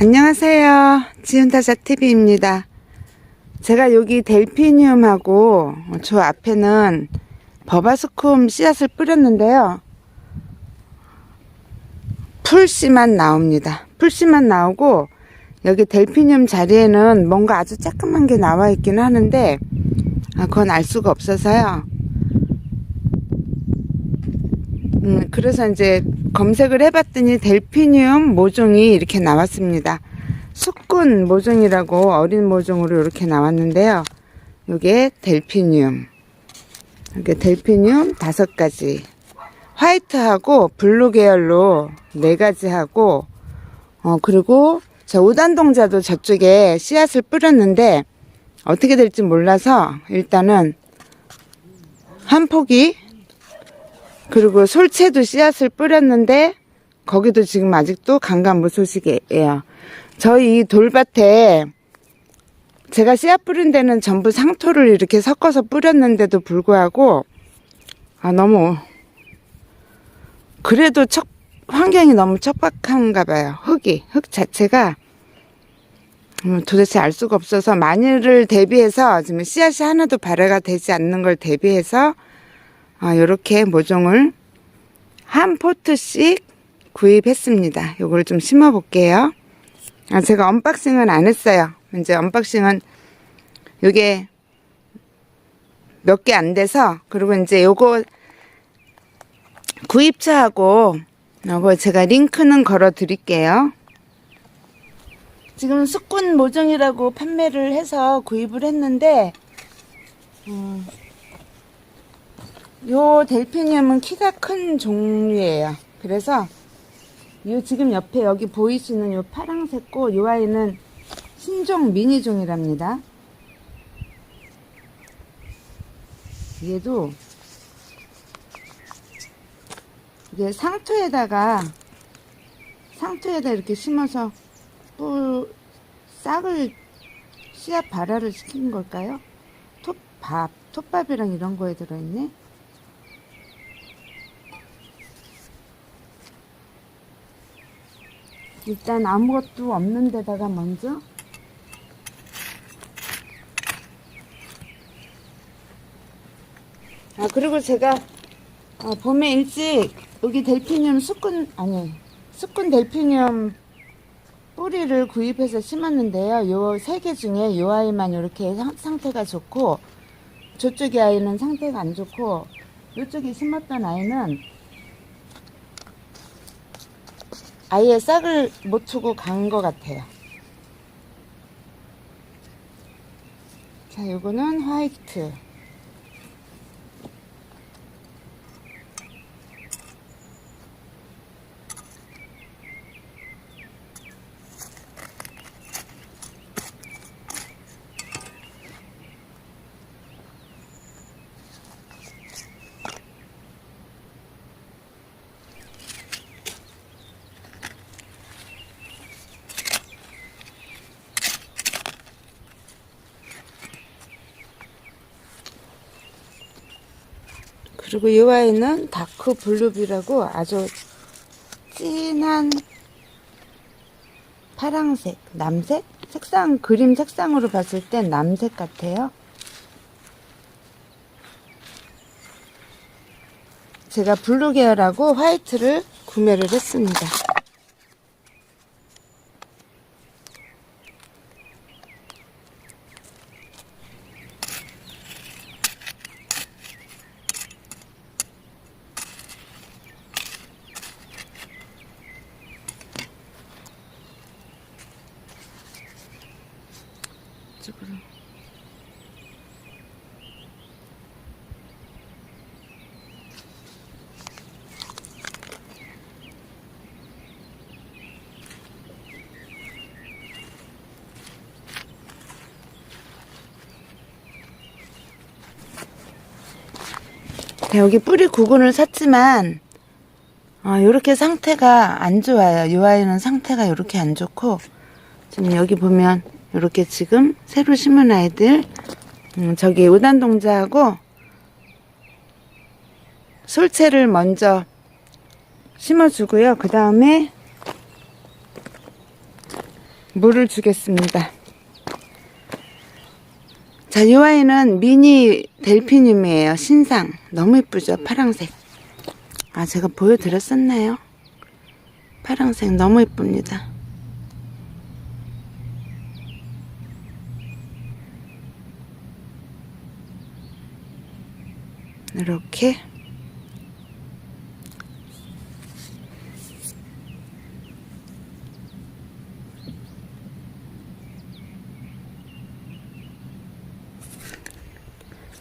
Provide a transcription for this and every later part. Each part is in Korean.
안녕하세요. 지훈타자 TV입니다. 제가 여기 델피니움하고 저 앞에는 버바스콤 씨앗을 뿌렸는데요. 풀씨만 나옵니다. 풀씨만 나오고 여기 델피니움 자리에는 뭔가 아주 조그만 게 나와 있긴 하는데 아, 그건 알 수가 없어서요. 음, 그래서 이제 검색을 해봤더니 델피니움 모종이 이렇게 나왔습니다. 숙군 모종이라고 어린 모종으로 이렇게 나왔는데요. 요게 델피니움. 이게 델피니움 다섯 가지. 화이트하고 블루 계열로 네 가지 하고, 어, 그리고 저 우단동자도 저쪽에 씨앗을 뿌렸는데 어떻게 될지 몰라서 일단은 한 포기 그리고 솔채도 씨앗을 뿌렸는데 거기도 지금 아직도 강간무 소식이에요. 저희 이 돌밭에 제가 씨앗 뿌린 데는 전부 상토를 이렇게 섞어서 뿌렸는데도 불구하고 아 너무 그래도 척 환경이 너무 척박한가 봐요. 흙이 흙 자체가 음, 도대체 알 수가 없어서 마늘을 대비해서 지금 씨앗이 하나도 발효가 되지 않는 걸 대비해서 아, 요렇게 모종을 한 포트씩 구입했습니다. 요걸 좀 심어 볼게요. 아, 제가 언박싱은 안 했어요. 이제 언박싱은 요게 몇 개 안 돼서 그리고 이제 요거 구입처하고 요거 제가 링크는 걸어 드릴게요. 지금 숙군 모종이라고 판매를 해서 구입을 했는데 음, 요 델피니움은 키가 큰 종류예요. 그래서 요 지금 옆에 여기 보이시는 요 파랑색 꽃, 요 아이는 신종 미니종이랍니다. 얘도 이게 상토에다가 상토에다 이렇게 심어서 뿔 싹을 씨앗 발화를 시킨 걸까요? 톱밥, 톱밥이랑 이런 거에 들어있네. 일단 아무것도 없는 데다가 먼저 아 그리고 제가 어, 봄에 일찍 여기 델피늄 수꾼 아니 수꾼 델피늄 뿌리를 구입해서 심었는데요. 요 세 개 중에 요 아이만 이렇게 상- 상태가 좋고 저쪽의 아이는 상태가 안 좋고 요쪽에 심었던 아이는 아예 싹을 못 트고 간 것 같아요. 자, 요거는 화이트. 그리고 이 아이는 다크 블루비라고 아주 진한 파랑색, 남색? 색상, 그림 색상으로 봤을 땐 남색 같아요. 제가 블루 계열하고 화이트를 구매를 했습니다. 여기 뿌리 구근을 샀지만 아, 요렇게 상태가 안 좋아요. 이 아이는 상태가 요렇게 안 좋고 지금 여기 보면 이렇게 지금 새로 심은 아이들 음, 저기 우단동자하고 솔채를 먼저 심어주고요. 그 다음에 물을 주겠습니다. 자, 이 아이는 미니 델피늄이에요. 신상. 너무 이쁘죠? 파랑색. 아, 제가 보여드렸었나요? 파랑색 너무 이쁩니다. 이렇게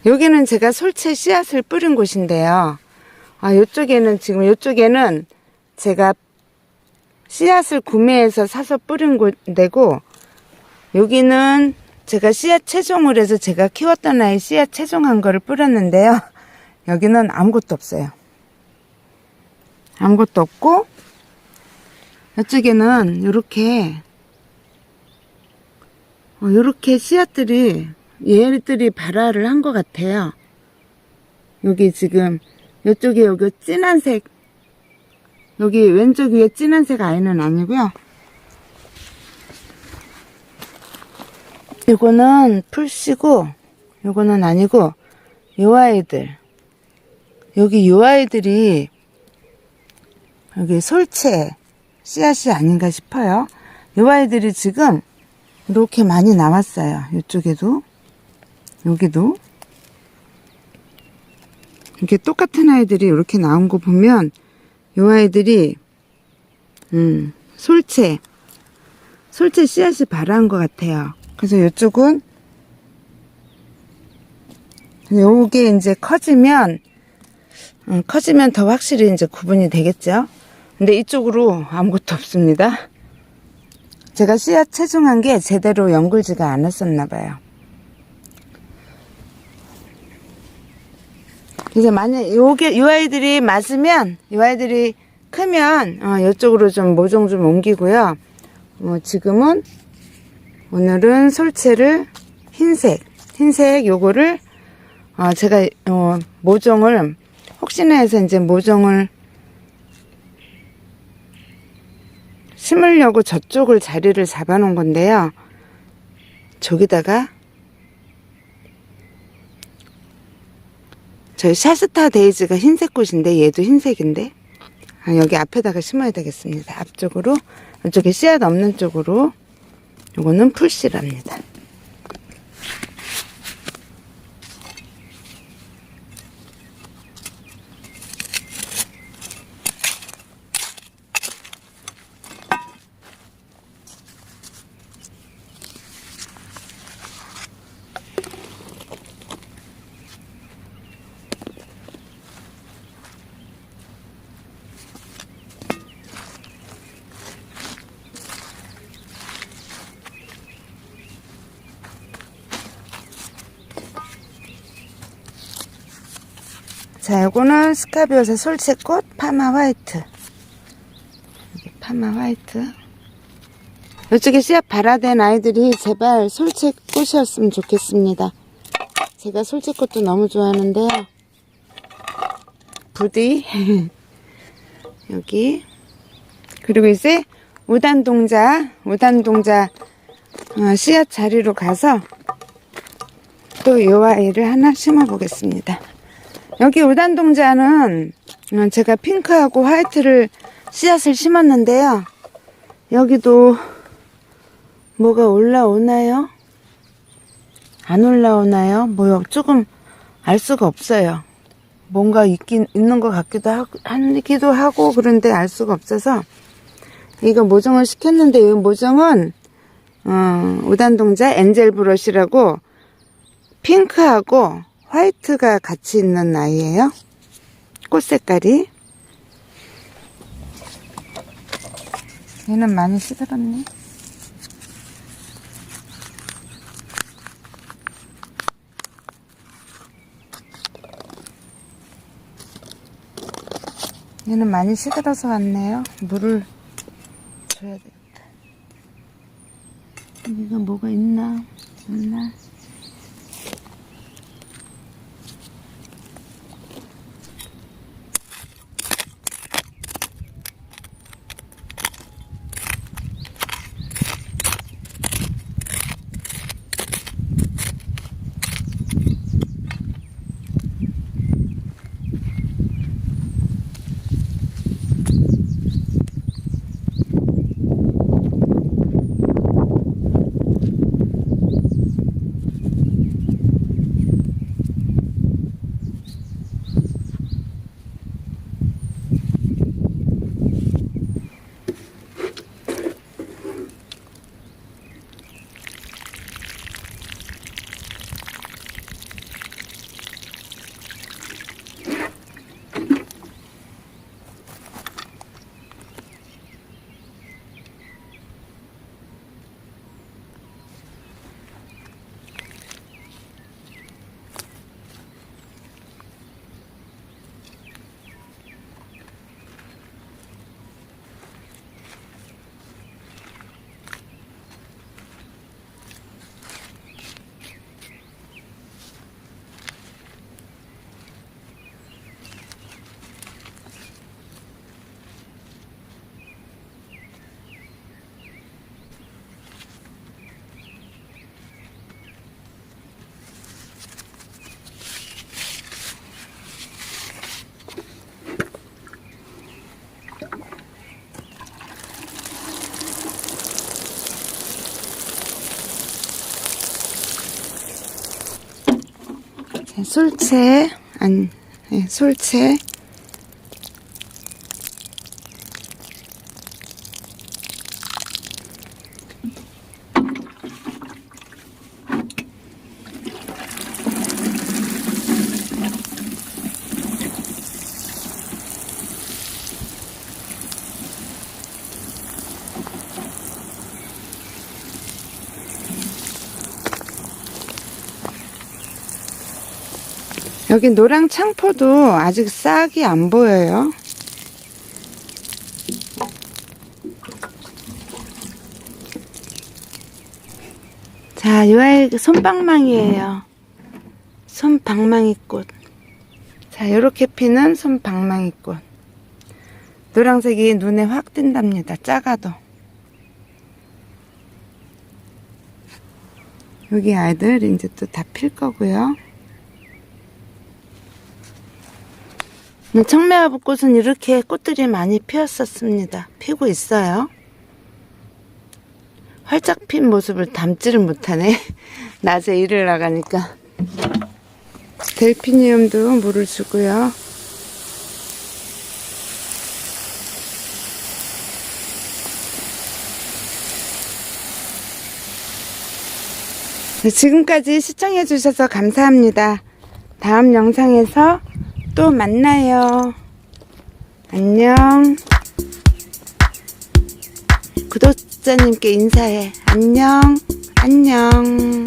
여기는 제가 솔채 씨앗을 뿌린 곳인데요. 아, 요쪽에는 지금 요쪽에는 제가 씨앗을 구매해서 사서 뿌린 곳인데고 여기는 제가 씨앗 채종을 해서 제가 키웠던 아이 씨앗 채종한 거를 뿌렸는데요. 여기는 아무것도 없어요. 아무것도 없고 이쪽에는 이렇게 이렇게 씨앗들이 얘들이 발화를 한 것 같아요. 여기 지금 이쪽에 여기 진한 색 여기 왼쪽 위에 진한 색 아이는 아니고요. 이거는 풀씨고 이거는 아니고 요 아이들 여기 요 아이들이 여기 솔채 씨앗이 아닌가 싶어요. 요 아이들이 지금 이렇게 많이 나왔어요. 이쪽에도 여기도 이렇게 똑같은 아이들이 이렇게 나온 거 보면 요 아이들이 음 솔채 솔채 씨앗이 발화한 것 같아요. 그래서 이쪽은 요게 이제 커지면 음, 커지면 더 확실히 이제 구분이 되겠죠. 근데 이쪽으로 아무것도 없습니다. 제가 씨앗 채종한 게 제대로 연글지가 않았었나 봐요. 이제 만약 요게 요 아이들이 맞으면 요 아이들이 크면 어, 이쪽으로 좀 모종 좀 옮기고요. 어, 지금은 오늘은 솔채를 흰색 흰색 요거를 어, 제가 어, 모종을 혹시나 해서 이제 모종을 심으려고 저쪽을 자리를 잡아 놓은 건데요. 저기다가 저희 샤스타 데이즈가 흰색 꽃인데 얘도 흰색인데 아, 여기 앞에다가 심어야 되겠습니다. 앞쪽으로 이쪽에 씨앗 없는 쪽으로 요거는 풀씨랍니다. 자, 요거는 스카비오사 솔채꽃 파마 화이트. 파마 화이트. 이쪽에 씨앗 발화된 아이들이 제발 솔채꽃이었으면 좋겠습니다. 제가 솔채꽃도 너무 좋아하는데요. 부디. 여기. 그리고 이제 우단동자, 우단동자 어, 씨앗 자리로 가서 또이 아이를 하나 심어 보겠습니다. 여기 우단동자는 어, 제가 핑크하고 화이트를 씨앗을 심었는데요. 여기도 뭐가 올라오나요? 안 올라오나요? 뭐 조금 알 수가 없어요. 뭔가 있긴 있는 것 같기도 하고, 하기도 하고 그런데 알 수가 없어서 이거 모종을 시켰는데 이 모종은 어, 우단동자 엔젤 브러쉬라고 핑크하고 화이트가 같이 있는 아이예요. 꽃 색깔이. 얘는 많이 시들었네. 얘는 많이 시들어서 왔네요. 물을 줘야 되겠다. 여기가 뭐가 있나? 없나? 솔채, 아니, 네, 솔채. 여기 노랑 창포도 아직 싹이 안 보여요. 자, 요 아이 손방망이에요. 손방망이꽃. 자, 요렇게 피는 손방망이꽃. 노란색이 눈에 확 띈답니다. 작아도. 여기 아이들 이제 또 다 필 거고요. 청매화불꽃은 이렇게 꽃들이 많이 피었었습니다. 피고 있어요. 활짝 핀 모습을 담지를 못하네. 낮에 일을 나가니까. 델피니움도 물을 주고요. 네, 지금까지 시청해주셔서 감사합니다. 다음 영상에서 또 만나요. 안녕. 구독자님께 인사해. 안녕. 안녕.